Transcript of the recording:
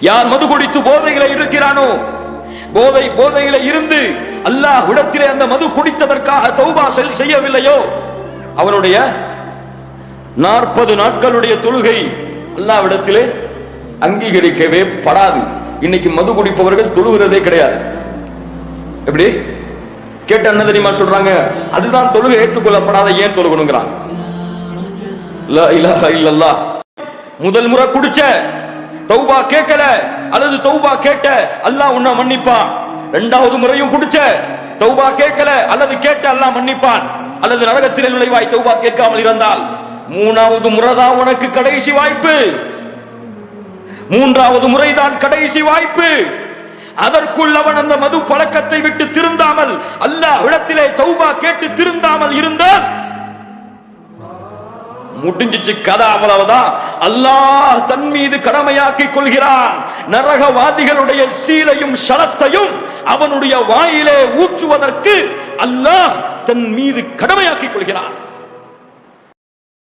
யார் மது குடித்து போதைகளை இருக்கிறானோ? போதை போதையில இருந்து அல்லாஹ் இடத்திலே அந்த மது குடித்ததற்காக தௌபா செய்யவில்லையோ? அவனுடைய நாற்பது நாட்களுடைய தொழுகை அல்லாவிடத்திலே அங்கீகரிக்கவே படாது. இன்னைக்கு மது குடிப்பவர்கள் தொழுகிறதே கிடையாது. எப்படி? கேட்ட என்ன தெரியுமா சொல்றாங்க அதுதான் தொழுகை ஏற்றுக்கொள்ளப்படாத ஏன் தொழுகணுங்கிறாங்க. லா இல்லல்லாஹ். முதல் முறை குடிச்ச தௌபா கேட்கல அல்லது தௌபா கேட்ட அல்லாஹ் உன்னை மன்னிப்பான். ரெண்டாவது முறையும் குடிச்ச தௌபா கேட்கல அல்லது கேட்ட அல்லாஹ் மன்னிப்பான். அல்லது நரகத்தில் நுழைவாய் தௌபா கேட்காமல் இருந்தால். மூணாவது முறைதான் உனக்கு கடைசி வாய்ப்பு. மூன்றாவது முறைதான் கடைசி வாய்ப்பு. அதற்குள் அவன் அந்த மது பழக்கத்தை விட்டு திருந்தாமல் அல்லாஹ் இடத்திலே தௌபா கேட்டு திருந்தாமல் இருந்தால் முடிஞ்சிச்சு கதை அவ்வளவுதான். அல்லாஹ் தன் மீது கடமையாக்கி கொள்கிறான். நரகவாதிகளுடைய சீலையும் ஷலத்தையும் அவனுடைய வாயிலே ஊற்றுவதற்கு அல்லாஹ் தன் மீது கடமையாக்கி கொள்கிறான்.